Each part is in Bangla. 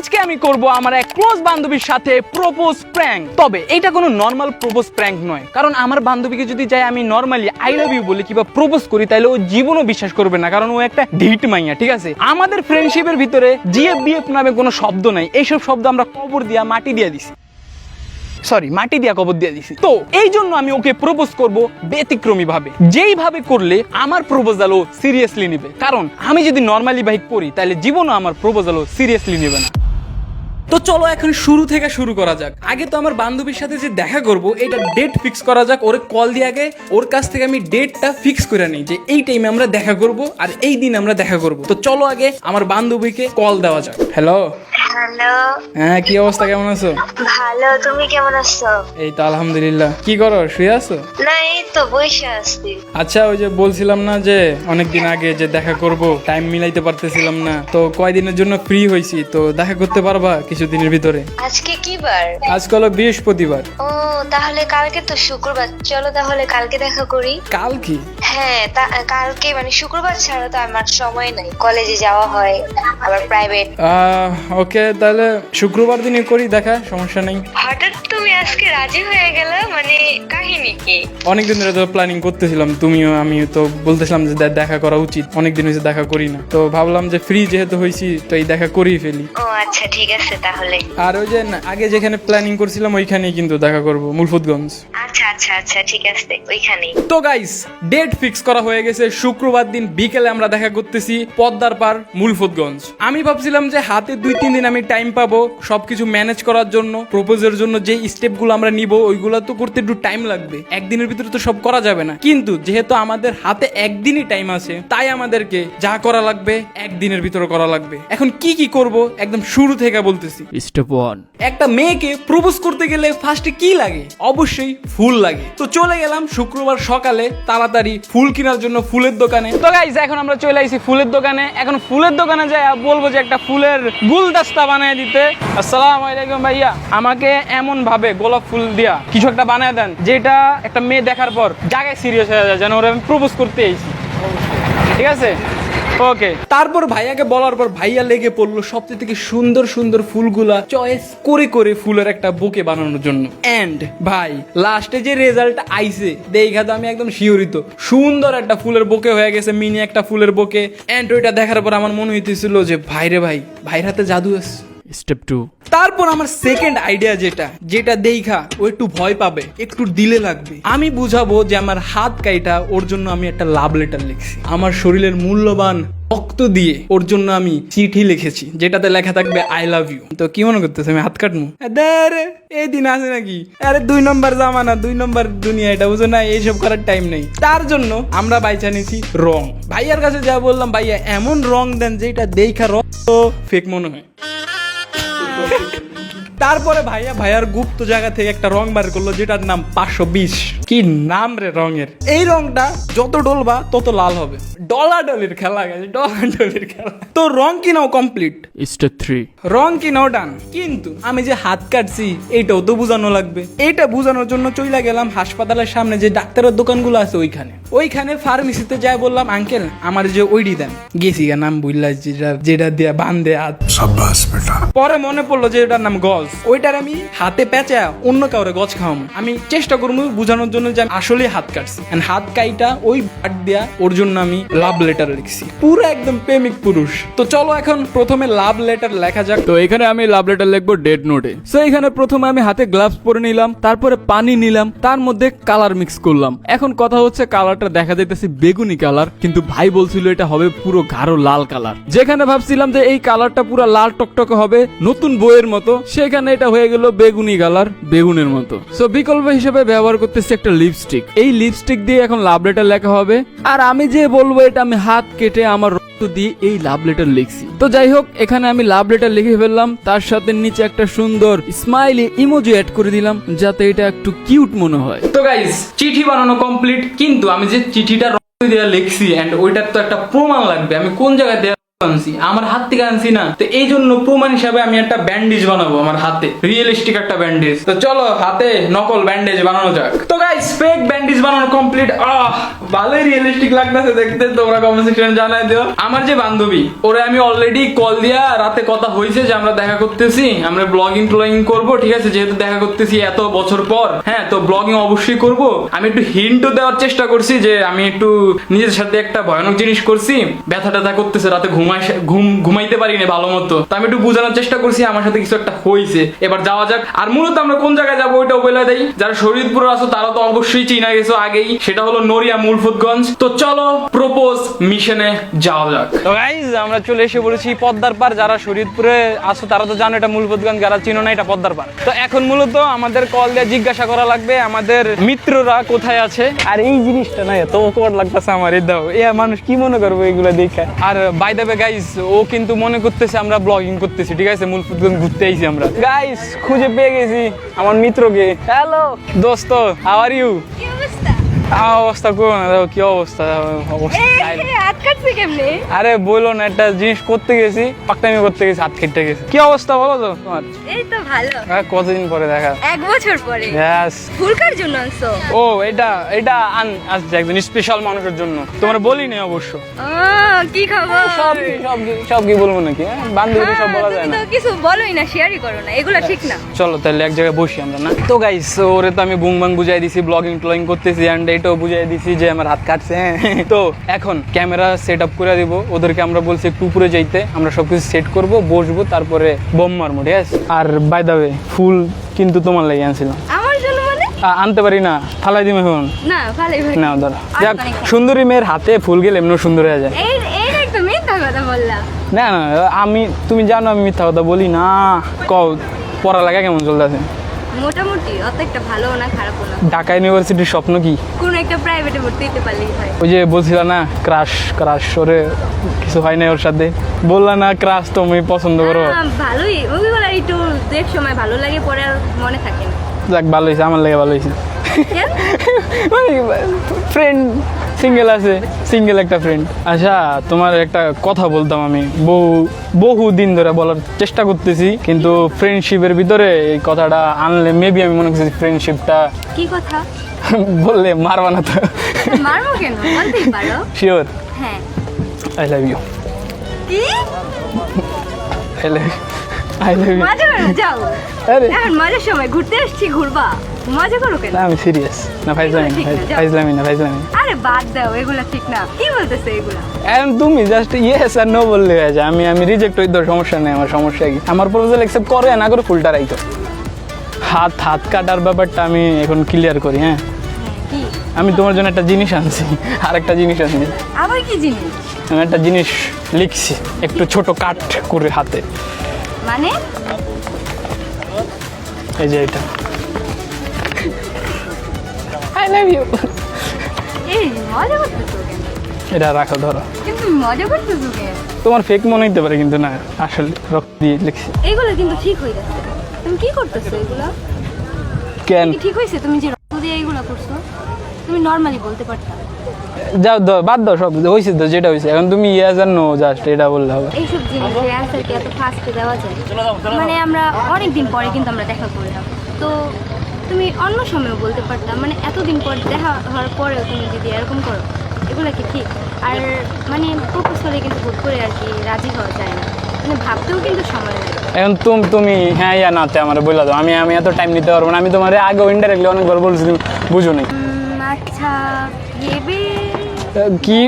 আজকে আমি করব আমার এক ক্লোজ বান্ধবীর সাথে প্রপোজ প্র্যাঙ্ক তবে এটা কোনো নর্মাল প্রপোজ প্র্যাঙ্ক নয়। কারণ আমার বান্ধবীকে যদি যাই আমি নর্মালি আই লাভ ইউ বলি কিংবা প্রপোজ করি তাহলে ও জীবনও বিশ্বাস করবে না, কারণ ও একটা ঢিট মাইয়া, ঠিক আছে? আমাদের ফ্রেন্ডশিপের ভিতরে জিএফ বিএফ নামে কোনো শব্দ নাই। এইসব শব্দ আমরা কবর দিয়া, মাটি দিয়া দিছি। সরি মাটি দিয়া কবর দিয়ে দিছি। তো এই জন্য আমি ওকে প্রপোজ করব ব্যতিক্রমী ভাবে। যেইভাবে করলে আমার প্রপোজাল ও সিরিয়াসলি নেবে। কারণ আমি যদি নর্মালি বাইক করি তাহলে জীবনও আমার প্রপোজাল ও সিরিয়াসলি নেবে না। তো চলো এখন শুরু থেকে শুরু করা যাক। আগে তো আমার বান্ধবীর সাথে যে দেখা করব এটা ডেট ফিক্স করা যাক। ওরে কল দিয়ে আগে ওর কাছ থেকে আমি ডেটটা ফিক্স করে নিই যে এই টাইমে আমরা দেখা করব আর এই দিন আমরা দেখা করব। তো চলো আগে আমার বান্ধবীকে কল দেওয়া যাক। হ্যালো হ্যালো হ্যাঁ কি অবস্থা? কেমন আছো? ভালো তুমি কেমন আছো? এই তো আলহামদুলিল্লাহ। কি করো? শুয়ে আছো? না এই তো বসে আসছি আচ্ছা ওই যে বলছিলাম না যে অনেকদিন আগে যে দেখা করব টাইম মিলাইতে পারতেছিলাম না। তো কয়দিনের জন্য ফ্রি হয়েছি তো দেখা করতে পারবা? কিছুদিনের ভিতরে। আজকে কি বার আজকে হলো বৃহস্পতিবার। ও তাহলে কালকে তো শুক্রবার। চলো তাহলে কালকে দেখা করি। কাল কি? হ্যাঁ কালকে মানে শুক্রবার ছাড়া তো আমার সময় নাই। কলেজে যাওয়া হয় আবার প্রাইভেট ওকে তাহলে শুক্রবার দিনই করি দেখা সমস্যা নেই। হঠাৎ তুমি আজকে রাজি হয়ে গেল? মানে কাহিনী কি অনেকদিন ধরে তো প্ল্যানিং করতেছিলাম তুমিও আমিও তো বলতেছিলাম যে দেখা করা উচিত অনেকদিন হয়েছে দেখা করি না। তো ভাবলাম যে ফ্রি যেহেতু হয়েছি তো এই দেখা করেই ফেলি। ও আচ্ছা ঠিক আছে তাহলে। আর ওই যে আগে যেখানে প্ল্যানিং করছিলাম ওইখানেই কিন্তু দেখা করব মুলফুতগঞ্জ আচ্ছা আচ্ছা আচ্ছা ঠিক আছে ওইখানেই। তো গাইস ডেট ফিক্স করা হয়ে গেছে শুক্রবার দিন বিকেলে আমরা দেখা করতেছি পদ্মার পার মুলফুতগঞ্জ আমি ভাবছিলাম যে হাতে দুই তিন দিন আমি টাইম পাবো সবকিছু ম্যানেজ করার জন্য প্রপোজের জন্য যে স্টেপগুলো আমরা নিব ওইগুলো তো করতে একটু টাইম লাগবে। একদিনের ভিতরে তো সব করা যাবে না। কিন্তু যেহেতু আমাদের হাতে একদিনই টাইম আছে তাই আমাদেরকে যা করা লাগবে একদিনের ভিতরে করা লাগবে। এখন কি কি করব একদম শুরু থেকে বলতেছি। স্টেপ ওয়ান একটা মেয়েকে প্রপোজ করতে গেলে ফার্স্টে কি লাগে? অবশ্যই ফুল লাগে। তো চলে গেলাম শুক্রবার সকালে তাড়াতাড়ি ফুল কেনার জন্য ফুলের দোকানে। তো গাইজ এখন আমরা চলে আইছি ফুলের দোকানে। এখন ফুলের দোকানে যাই বলব যে একটা ফুলের গুলদস্তা বানিয়ে দিতে। আসসালামু আলাইকুম ভাইয়া। আমাকে এমন ভাবে গোলাপ ফুল দিয়া কিছু একটা বানিয়ে দেন যেটা একটা মেয়ে দেখার পর জায়গায় সিরিয়াস হয়ে যায়, যেন ওরা আমি প্রপোজ করতে এসেছি ঠিক আছে? ওকে তারপর ভাইয়াকে বলার পর ভাইয়া লেগে পড়ল সবচেয়ে থেকে সুন্দর সুন্দর ফুলগুলা চয়েস করে করে ফুলের একটা বুকে বানানোর জন্য। এন্ড ভাই লাস্টে যে রেজাল্ট আইছে, দেখা তো আমি একদম শিওরিত সুন্দর একটা ফুলের বুকে হয়ে গেছে, মিনি একটা ফুলের বুকে। এন্ড ওইটা দেখার পর আমার মনে হইতেছিল যে, ভাইরে ভাই, ভাইয়ের হাতে জাদু আছে। স্টেপ টু তারপর আমার সেকেন্ড আইডিয়া যেটা যেটা দেখা, ও একটু ভয় পাবে, একটু দিলে লাগবে। আমি বুঝাবো যে আমার হাত কাইটা, ওর জন্য আমি একটা লাভ লেটার লিখছি। আমার শরীরের মূল্যবান রক্ত দিয়ে, ওর জন্য আমি চিঠি লিখেছি, যেটাতে লেখা থাকবে আই লাভ ইউ তো কি মনে করতেছে, আমি হাত আরে এই দিন আছে নাকি? আরে, দুই নম্বর জামানা, দুই নম্বর দুনিয়া, এটা বুঝো না, এইসব করার টাইম নেই। তার জন্য আমরা বাইচা নিয়েছি রং। ভাইয়ার কাছে যা বললাম, ভাইয়া, এমন রং দেন যেটা দেখা রক্ত ফেক মনে হয়। Ai, তারপরে ভাইয়া ভাইয়ার গুপ্ত জায়গা থেকে একটা রং বার করল যেটার নাম পাঁচশো বিশ। কি নাম রে রঙের? এই রংটা যত ডলবা তত লাল হবে। ডলাডলির খেলা গেছে ডলা ডলাডলির খেলা। তো রং কিনাও কমপ্লিট স্টেপ থ্রি রং কিনাও ডান কিন্তু আমি যে হাত কাটছি এইটাও তো বুঝানো লাগবে। এটা বোঝানোর জন্য চইলা গেলাম হাসপাতালের সামনে যে ডাক্তারের দোকানগুলো আছে ওইখানে। ওইখানে ফার্মেসিতে যাই বললাম আঙ্কেল আমার যে ওইডি দেন। গেছি নাম বুঝলা যেটা যেটা দিয়ে বান্ধে হাত। পরে মনে পড়ল যে এটার নাম গজ। ওইটার আমি হাতে পেঁচা অন্য কাউরে গজ খাওয়াম। আমি চেষ্টা করব বোঝানোর জন্য যে আমি আসলে হাত কাটছি। হাত কাইটা ওই বাট দিয়া ওর জন্য আমি লাভ লেটার লিখছি। পুরো একদম প্রেমিক পুরুষ। তো চলো এখন প্রথমে লাভ লেটার লেখা যাক। তো এখানে আমি লাভ লেটার লিখব ডেড নোটে সো এখানে প্রথমে আমি হাতে গ্লাভস পরে নিলাম তারপরে পানি নিলাম তার মধ্যে কালার মিক্স করলাম। এখন কথা হচ্ছে কালারটা দেখা যাইতেছে বেগুনি কালার কিন্তু ভাই বলছিল এটা হবে পুরো গাঢ় লাল কালার যেখানে ভাবছিলাম যে এই কালারটা পুরো লাল টকটকে হবে নতুন বইয়ের মতো সেখানে এটা হয়ে গেল বেগুনি কালার, বেগুনের মতো। সো বিকল্প হিসেবে ব্যবহার করতেছি একটা লিপস্টিক এই লিপস্টিক দিয়ে এখন লাভ লেটার লেখা হবে। আর আমি যে বলব এটা আমি হাত কেটে আমার রক্ত দিয়ে এই লাভ লেটার লিখছি। তো যাই হোক, এখানে আমি লাভ লেটার লিখে ফেললাম। তার সাথে নিচে একটা সুন্দর স্মাইলি ইমোজি অ্যাড করে দিলাম, যাতে এটা একটু কিউট মনে হয়। তো গাইজ চিঠি বানানো কমপ্লিট কিন্তু আমি যে চিঠিটা রক্ত দিয়ে লিখছি এন্ড ওইটার তো একটা প্রমাণ লাগবে। আমি কোন জায়গায় আমার হাত থেকে আনছি না। তো এই জন্য প্রমাণ হিসাবে আমি একটা ব্যান্ডেজ বানাবো আমার হাতে। রিয়েলিস্টিক একটা ব্যান্ডেজ তো চলো, হাতে নকল ব্যান্ডেজ বানানো যাক। তো গাইস ফেক ব্যান্ডেজ বানানো কমপ্লিট আহ রিয়েলিস্টিক লাগতেছে দেখতে। তোমরা কমেন্ট সেকশনে জানাই দিও। আমার যে বান্ধবী, ওরে আমি অলরেডি কল দিয়া রাতে কথা হয়েছে যে আমরা দেখা করতেছি। আমরা ব্লগিং ট্লগিং করব, ঠিক আছে? যেহেতু দেখা করতেছি এত বছর পর। হ্যাঁ তো ব্লগিং অবশ্যই করব। আমি একটু হিন্টও দেওয়ার চেষ্টা করছি যে আমি একটু নিজের সাথে একটা ভয়ানক জিনিস করছি। ব্যথা ট্যাথা করতেছে, রাতে ঘুমাই ঘুম, ঘুমাইতে পারি না ভালো মতো তো আমি একটু বোঝানোর চেষ্টা করছি, আমার সাথে কিছু একটা হয়েছে। এবার যাওয়া যাক। আর মূলত আমরা কোন জায়গায় যাব ওইটাও বলে দেই। যারা শরীরপুরে আছো, তারা তো অবশ্যই চিনা গেছো আগেই। সেটা হলো নড়িয়া মুলফুতগঞ্জ তো চলো প্রপোজ মিশনে যাওয়া যাক। তো গাইজ আমরা চলে এসে বলেছি পদ্মার পার যারা শরীরপুরে আছো, তারা তো জানো এটা মুলফুতগঞ্জ যারা চিনো না, এটা পদ্মার পার তো এখন মূলত আমাদের কল দিয়ে জিজ্ঞাসা করা লাগবে আমাদের মিত্ররা কোথায় আছে। আর এই জিনিসটা না, এত অকওয়ার্ড লাগতেছে আমার, এই দাও। এ মানুষ কি মনে করব এগুলো দেখে? আর বাই দ্য গাইস ও কিন্তু মনে করতেছে আমরা ব্লগিং করতেছি ঠিক আছে? মুলফুতগঞ্জ ঘুরতে আইছি আমরা। গাইস খুঁজে পেয়ে গেছি আমার মিত্রকে। হ্যালো দোস্ত হাউ আর ইউ অবস্থা অবস্থা করো না দেখো কি অবস্থা অবস্থা আরে বলো না একটা জিনিস করতে গেছি পাকটামি করতে গেছি হাত কেটে গেছি। কি অবস্থা বলো তো তোমার? এই তো ভালো। হ্যাঁ, কতদিন পরে দেখা? এক বছর পরে। Yes. ফুলকার জন্য আনছো? ও এটা এটা আন আসছে একজন স্পেশাল মানুষের জন্য। তোমার বলি না অবশ্য। কি খবর? সব কি সব সব কি বলব নাকি হ্যাঁ? বান্ধবী সব বলা হ্যাঁ, যায় না। কিছু বলোই না শেয়ারই করো না এগুলো ঠিক না। চলো তাহলে এক জায়গায় বসি আমরা না? তো গাইস ওরে তো আমি বুং বাং বুঝাই দিছি ব্লগিং ট্লগিং করতেছি অ্যান্ড এটাও বুঝাই দিছি যে আমার হাত কাটছে। তো এখন ক্যামেরা সেট আপ করে দিব। ওদেরকে আমরা বলছি একটু উপরে যাইতে। আমরা সবকিছু সেট করব বসবো তারপরে বোম মারবো ঠিক আছে? আর বাই দা ফুল কিন্তু তোমার লাগে আনছিলাম। মানে? আনতে পারি না। ফালাই দিম এখন। না না। ধরো। যাক সুন্দরী মেয়ের হাতে ফুল গেলে এমনি সুন্দর হয়ে যায়। না না আমি তুমি জানো আমি মিথ্যা কথা বলি না। কও পড়ালেখা কেমন চলতেছে? মোটামুটি অত একটা ভালো না খারাপও না। ঢাকা ইউনিভার্সিটির স্বপ্ন কি? কোন একটা প্রাইভেটে ভর্তি হতে পারলেই হয়। ওই যে বলছিলা না ক্রাশ ক্রাশ ওরে কিছু হয় না ওর সাথে। বললা না ক্রাশ তুমি পছন্দ করো। ভালোই। ওইগুলো একটু দেখ সময় ভালো লাগে পরে আর মনে থাকে না। যাক ভালো হয়েছে আমার লাগে ভালো হয়েছে ফ্রেন্ড সিঙ্গেল আছে সিঙ্গেল একটা ফ্রেন্ড আচ্ছা তোমার একটা কথা বলতাম আমি। বহু বহু দিন ধরে বলার চেষ্টা করতেছি কিন্তু ফ্রেন্ডশিপের ভিতরে এই কথাটা আনলে মেবি আমি মনে করছি ফ্রেন্ডশিপটা কি কথা? বললে মারবা না তো। মারবো কেন? বলতেই পারো। শিওর হ্যাঁ। আই লাভ ইউ কি? I love I love you মজা করো যাও। আরে। এখন মজার সময় ঘুরতে এসছি ঘুরবা? মজা করো কেন? না আমি সিরিয়াস না ফাইজলামি না, যাও। ফাইজলামি না ফাইজলামি আরে বাদ দাও এগুলা ঠিক না। কি বলতেছে এগুলা? এখন তুমি জাস্ট ইয়েস আর নো বললে হয়ে যায়। আমি আমি রিজেক্ট হই সমস্যা নেই আমার সমস্যা কি? আমার প্রপোজাল অ্যাকসেপ্ট করে না করে ফুলটা রাখো হাত হাত কাটার ব্যাপারটা আমি এখন ক্লিয়ার করি হ্যাঁ? আমি তোমার জন্য একটা জিনিস আনছি আর একটা জিনিস আনছি। আবার কি জিনিস? আমি একটা জিনিস লিখছি একটু ছোট কাট করে হাতে। মানে? এই যে এটা। আই লাভ ইউ এই মজা করতেছো কেন? এটা রাখো ধরো। কিন্তু মজা করতেছো কেন? তোমার ফেক মনে হইতে পারে কিন্তু না আসলে রক্ত দিয়ে লিখছি। এগুলো কিন্তু ঠিক হয়ে যাচ্ছে তুমি কি করতেছো এগুলো? কেন? কি ঠিক হয়েছে তুমি যে রক্ত দিয়ে এগুলো করছ তুমি নর্মালি বলতে পারতা। যাও দাও বাদ দাও সব হয়েছে তো যেটা হয়েছে। এখন তুমি ইয়েস আর নো জাস্ট এটা বললে হবে। এইসব জিনিসের অ্যান্সার কি এত ফাস্টে দেওয়া যায়? মানে আমরা অনেক দিন পরে কিন্তু আমরা দেখা করলাম তো তুমি অন্য সময়ও বলতে পারতাম মানে এতদিন পর দেখা হওয়ার পরেও তুমি যদি এরকম করো এগুলো কি ঠিক? আর মানে প্রপোজ করে কিন্তু হুট করে আর কি রাজি হওয়া যায় না। মানে ভাবতেও কিন্তু সময় লাগে। এখন তুমি তুমি হ্যাঁ ইয়া নাতে আমার বলে দাও। আমি আমি এত টাইম নিতে পারব না। আমি তোমার আগে ইনডাইরেক্টলি অনেকবার বলছি তুমি বুঝো নি আচ্ছা ভেবে কি?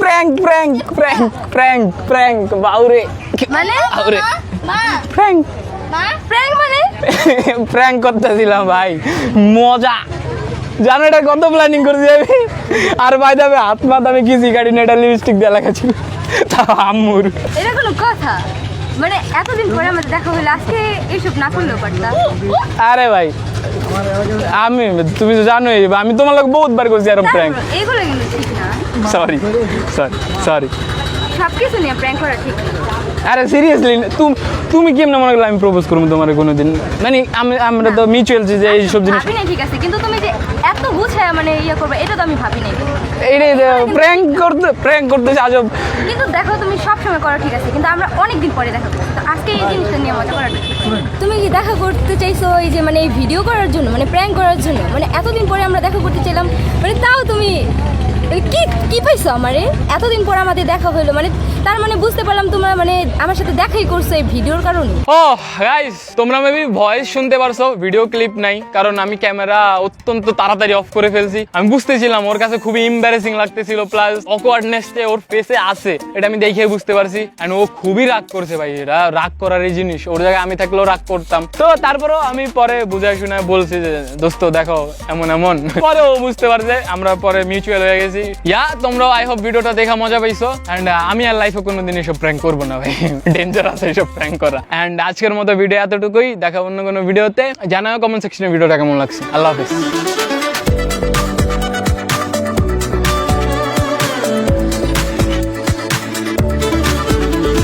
Prank prank prank prank prank prank বাউরে। মানে? বাউরে। প্র্যাঙ্ক প্র্যাঙ্ক মানে? প্র্যাঙ্ক করতেছিলাম ভাই। মজা। জানো এটা কত প্ল্যানিং করছি আমি? আর ভাই যাবে হাত মাত আমি কিসি গাড়ি না এটা লিপস্টিক দিয়ে ছিল তা আম্মুর। এটা কোনো কথা। মানে এতদিন পরে আমাদের দেখা হলো আজকে এইসব না করলেও পারতাম। আরে ভাই আমি তুমি তো জানোই আমি তোমার লোক বহুতবার করছি এরকম প্র্যাঙ্ক এগুলো কিন্তু ঠিক না। সরি সরি সরি সব কিছু নিয়ে প্র্যাঙ্ক করা ঠিক আরে সিরিয়াসলি তুমি তুমি কেমনে মনে করলে আমি প্রপোজ করব তোমার কোনোদিন? মানে আমি আমরা তো মিউচুয়াল যে এইসব জিনিস ঠিক আছে কিন্তু তুমি যে এত বুঝায় মানে ইয়ে করবে এটা তো আমি ভাবি নাই। এই রে প্র্যাঙ্ক করতে প্র্যাঙ্ক করতেছে আজব। কিন্তু দেখো তুমি সব সময় করো ঠিক আছে কিন্তু আমরা অনেক দিন পরে দেখা করছি আজকে এই জিনিসটা নিয়ে মজা করাটা তুমি কি দেখা করতে চাইছো এই যে মানে এই ভিডিও করার জন্য মানে প্র্যাঙ্ক করার জন্য? মানে এতদিন পরে আমরা দেখা করতে চাইলাম মানে তাও তুমি কি কি পাইছো আমারে? এতদিন পর আমাদের দেখা হলো মানে তার মানে বুঝতে পারলাম তোমরা মানে আমার সাথে দেখাই করছ এই ভিডিওর কারণে। ও গাইস তোমরা মেবি ভয়েস শুনতে পারছ ভিডিও ক্লিপ নাই, কারণ আমি ক্যামেরা অত্যন্ত তাড়াতাড়ি অফ করে ফেলছি। আমি বুঝতেছিলাম, ওর কাছে খুবই এম্বারেসিং লাগতেছিল প্লাস অকওয়ার্ডনেস ওর ফেসে আছে, এটা আমি দেখে বুঝতে পারছি। এন্ড ও খুবই রাগ করছে ভাই এটা রাগ করার এই জিনিস, ওর জায়গায় আমি থাকলেও রাগ করতাম। তো তারপরেও আমি পরে বুঝাই শুনে বলছি যে, দোস্ত, দেখো, এমন এমন। পরে ও বুঝতে পারছে, আমরা পরে মিউচুয়াল হয়ে গেছি। ইয়া, তোমরাও আই হোপ ভিডিওটা দেখা মজা পাইছো। এন্ড আমি আর লাইফে কোনোদিন এসব প্র্যাঙ্ক করব না, ভাই। ডেঞ্জার আছে এসব প্র্যাঙ্ক করা। এন্ড আজকের মতো ভিডিও এতটুকুই। দেখা অন্য কোনো ভিডিওতে জানাও কমেন্ট সেকশনে ভিডিওটা কেমন লাগছে। আল্লাহ হাফিজ।